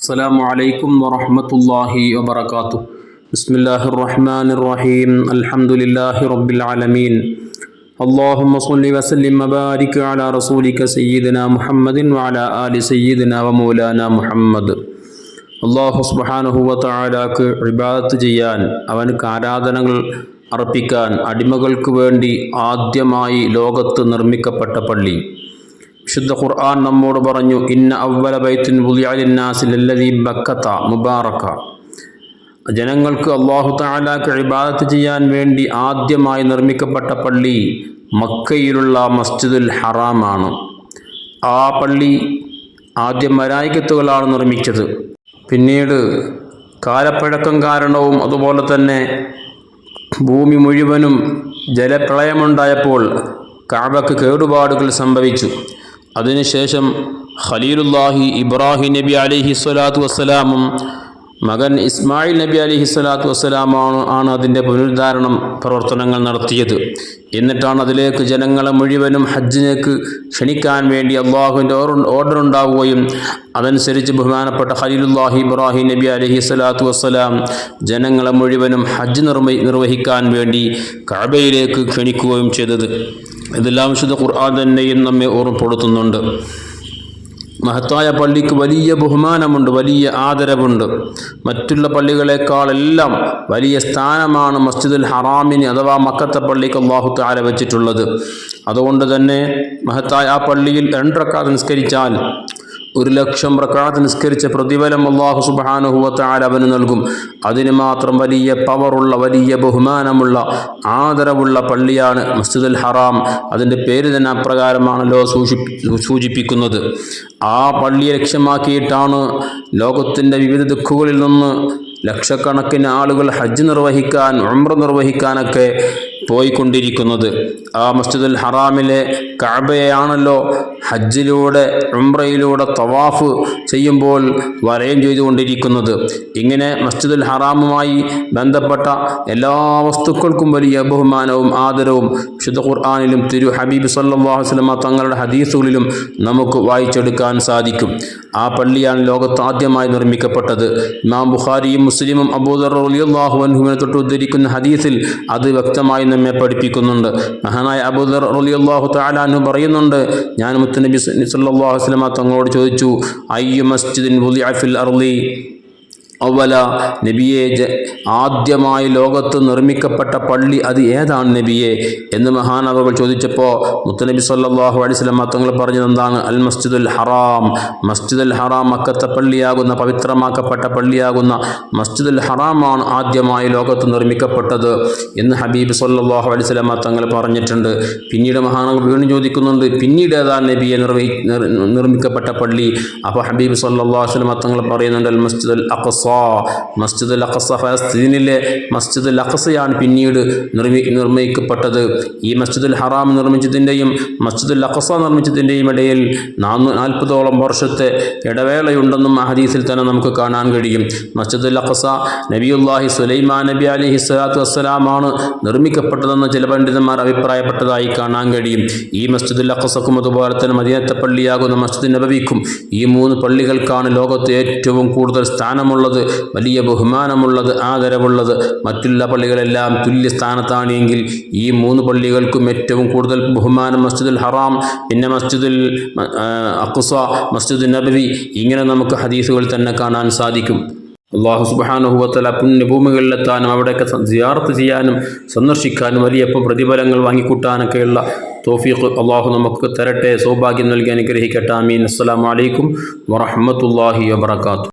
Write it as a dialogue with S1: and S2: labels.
S1: السلام عليكم ورحمة الله وبركاته بسم الله الرحمن الرحيم الحمد لله رب العالمين اللهم صل وسلم وبارك على رسولك سيدنا محمد وعلى آل سيدنا ومولانا محمد അള്ളാഹു സുബാനുഹുവത്താലാക്ക് ഇബാദത്ത് ചെയ്യാൻ അവനക്ക് ആരാധനകൾ അർപ്പിക്കാൻ അടിമകൾക്ക് വേണ്ടി ആദ്യമായി ലോകത്ത് നിർമ്മിക്കപ്പെട്ട പള്ളി വിശുദ്ധ ഖുർആൻ നമ്മോട് പറഞ്ഞു ഇന്ന അവല ബൈത്തിൻ ബുലിയാലിന്നാസിലല്ലതി ബക്കത്ത മുബാറക്ക ജനങ്ങൾക്ക് അള്ളാഹു താലാക്ക് ഇബാദത്ത് ചെയ്യാൻ വേണ്ടി ആദ്യമായി നിർമ്മിക്കപ്പെട്ട പള്ളി മക്കയിലുള്ള മസ്ജിദുൽ ഹറാമാണ്. ആ പള്ളി ആദ്യം മരായിക്കത്തുകളാണ് നിർമ്മിച്ചത്. പിന്നീട് കാലപ്പഴക്കം കാരണവും അതുപോലെ തന്നെ ഭൂമി മുഴുവനും ജലപ്രളയമുണ്ടായപ്പോൾ കാബക്ക് കേടുപാടുകൾ സംഭവിച്ചു. അതിനുശേഷം ഖലീലുല്ലാഹി ഇബ്രാഹിം നബി അലിഹി സ്വലാത്തു വസ്സലാമും മകൻ ഇസ്മായിൽ നബി അലിഹി സ്വലാത്തു വസ്സലാമാണ് ആണ് അതിന്റെ പുനരുദ്ധാരണം പ്രവർത്തനങ്ങൾ നടത്തിയത്. എന്നിട്ടാണ് അതിലേക്ക് ജനങ്ങളെ മുഴുവനും ഹജ്ജിനേക്ക് ക്ഷണിക്കാൻ വേണ്ടി അള്ളാഹുവിന്റെ ഓർഡർ ഉണ്ടാവുകയും അതനുസരിച്ച് ബഹുമാനപ്പെട്ട ഖലീലുല്ലാഹി ഇബ്രാഹിം നബി അലഹി സ്വലാത്തു വസ്സലാം ജനങ്ങളെ മുഴുവനും ഹജ്ജ് നിർവഹിക്കാൻ വേണ്ടി കഅബയിലേക്ക് ക്ഷണിക്കുകയും ചെയ്തത്. ഇതെല്ലാം വിശുദ്ധ ഖുർആൻ തന്നെയും നമ്മെ ഓർമ്മപ്പെടുത്തുന്നുണ്ട്. മഹത്തായ പള്ളിക്ക് വലിയ ബഹുമാനമുണ്ട് വലിയ ആദരവുണ്ട്. മറ്റുള്ള പള്ളികളെക്കാളെല്ലാം വലിയ സ്ഥാനമാണ് മസ്ജിദുൽ ഹറാമിന് അഥവാ മക്കത്തെ പള്ളിക്ക് അള്ളാഹു താര വെച്ചിട്ടുള്ളത്. അതുകൊണ്ട് തന്നെ മഹത്തായ ആ പള്ളിയിൽ രണ്ടക്കാർ നിസ്കരിച്ചാൽ ഒരു ലക്ഷം പ്രക്കാത്ത് നിസ്കരിച്ച പ്രതിഫലം അള്ളാഹു സുബാനുഹുവത്താൽ അവന് നൽകും. അതിന് മാത്രം വലിയ പവറുള്ള വലിയ ബഹുമാനമുള്ള ആദരവുള്ള പള്ളിയാണ് മസ്ജിദുൽ ഹറാം. അതിന്റെ പേര് തന്നെ അപ്രകാരമാണല്ലോ സൂചി സൂചിപ്പിക്കുന്നത്. ആ പള്ളിയെ ലക്ഷ്യമാക്കിയിട്ടാണ് ലോകത്തിന്റെ വിവിധ ദിക്കുകളിൽ നിന്ന് ലക്ഷക്കണക്കിന് ആളുകൾ ഹജ്ജ് നിർവഹിക്കാൻ ഉംറ നിർവഹിക്കാനൊക്കെ പോയിക്കൊണ്ടിരിക്കുന്നത്. ആ മസ്ജിദുൽ ഹറാമിലെ കഅബയാണല്ലോ ഹജ്ജിലൂടെ ഉംറയിലൂടെ തവാഫ് ചെയ്യുമ്പോൾ വലയം ചെയ്തുകൊണ്ടിരിക്കുന്നത്. ഇങ്ങനെ മസ്ജിദുൽ ഹറാമുമായി ബന്ധപ്പെട്ട എല്ലാ വസ്തുക്കൾക്കും വലിയ ബഹുമാനവും ആദരവും വിശുദ്ധ ഖുർആാനിലും തിരു ഹബീബ് സല്ലാഹു വസ്ലമ തങ്ങളുടെ ഹദീസുകളിലും നമുക്ക് വായിച്ചെടുക്കാൻ സാധിക്കും. ആ പള്ളിയാണ് ലോകത്ത് ആദ്യമായി നിർമ്മിക്കപ്പെട്ടത്. ഇമാം ബുഖാരിയും മുസ്ലിമും അബൂദർ അലിയാഹു അൻഹുവിനെ തൊട്ട് ഉദ്ധരിക്കുന്ന ഹദീസിൽ അത് വ്യക്തമായി നമ്മെ പഠിപ്പിക്കുന്നുണ്ട്. മഹാനായ അബൂദർ അലിയാഹു താലാനു പറയുന്നുണ്ട്. ഞാൻ മുത്തനബി സല്ലാഹു വസ്ലമ തങ്ങളോട് ചോദിച്ചു അയ്യു മസ്ജിദിൻ ഫിൽ അർലി അവല നബിയെ ആദ്യമായി ലോകത്ത് നിർമ്മിക്കപ്പെട്ട പള്ളി അത് ഏതാണ് നബിയെ? എന്ന് മഹാനവകൾ ചോദിച്ചപ്പോൾ മുത്തനബി സല്ലാഹു അലിസ്ലാം തങ്ങൾ പറഞ്ഞത് എന്താണ്? അൽ മസ്ജിദുൽ ഹറാം. മസ്ജിദുൽ ഹറാം മക്കത്തെ പള്ളിയാകുന്ന പവിത്രമാക്കപ്പെട്ട പള്ളിയാകുന്ന മസ്ജിദുൽ ഹറാമാണ് ആദ്യമായി ലോകത്ത് നിർമ്മിക്കപ്പെട്ടത് എന്ന് ഹബീബ് സല്ലാഹു അലിസ്ലാം തങ്ങൾ പറഞ്ഞിട്ടുണ്ട്. പിന്നീട് മഹാനവകൾ വീണ്ടും ചോദിക്കുന്നുണ്ട് പിന്നീട് ഏതാണ് നബിയെ നിർവഹി നിർമ്മിക്കപ്പെട്ട പള്ളി? അപ്പോൾ ഹബീബ് സല്ലാഹു വസ്ലം തങ്ങൾ പറയുന്നുണ്ട് അൽ മസ്ജിദുൽ അഖസ. മസ്ജിദുൽ അഖസ ഫലസ്തീനിലെ മസ്ജിദുൽ അഖസയാണ് പിന്നീട് നിർമ്മി നിർമ്മിക്കപ്പെട്ടത്. ഈ മസ്ജിദുൽ ഹറാം നിർമ്മിച്ചതിന്റെയും മസ്ജിദുൽ അഖസ നിർമ്മിച്ചതിന്റെയും ഇടയിൽ നാനൂ നാൽപ്പതോളം വർഷത്തെ ഇടവേളയുണ്ടെന്നും ഹദീസിൽ തന്നെ നമുക്ക് കാണാൻ കഴിയും. മസ്ജിദുൽ അഖസ നബിയുല്ലാഹി സുലൈമാൻ നബി അലൈഹി സ്വലാത്തു വസ്സലാമാണ് നിർമ്മിക്കപ്പെട്ടതെന്ന് ചില പണ്ഡിതന്മാർ അഭിപ്രായപ്പെട്ടതായി കാണാൻ കഴിയും. ഈ മസ്ജിദുൽ അഖസക്കും അതുപോലെ തന്നെ മദീനത്തെ പള്ളിയാകുന്ന മസ്ജിദ് നബവിക്കും ഈ മൂന്ന് പള്ളികൾക്കാണ് ലോകത്ത് ഏറ്റവും കൂടുതൽ സ്ഥാനമുള്ളത്. വലിയ ബഹുമാനമുള്ളത് ആദരവുള്ളത്. മറ്റുള്ള പള്ളികളെല്ലാം തുല്യ സ്ഥാനത്താണ് എങ്കിൽ ഈ മൂന്ന് പള്ളികൾക്കും ഏറ്റവും കൂടുതൽ ബഹുമാനം മസ്ജിദുൽ ഹറാം പിന്നെ മസ്ജിദുൽ അക്കുസ മസ്ജിദുൽ നബവി. ഇങ്ങനെ നമുക്ക് ഹദീസുകൾ തന്നെ കാണാൻ സാധിക്കും. അള്ളാഹു സുബാനുഹുവത്തല പുണ്യഭൂമികളിലെത്താനും അവിടെയൊക്കെ സിയാർത്ത് ചെയ്യാനും സന്ദർശിക്കാനും വലിയ പ്രതിഫലങ്ങൾ വാങ്ങിക്കൂട്ടാനൊക്കെയുള്ള തോഫീഖ് അള്ളാഹു നമുക്ക് തരട്ടെ. സൗഭാഗ്യം നൽകി അനുഗ്രഹിക്കട്ടെ. അമീൻ അസ്സാം വലൈക്കും വറഹമത്തല്ലാഹി വാത്തു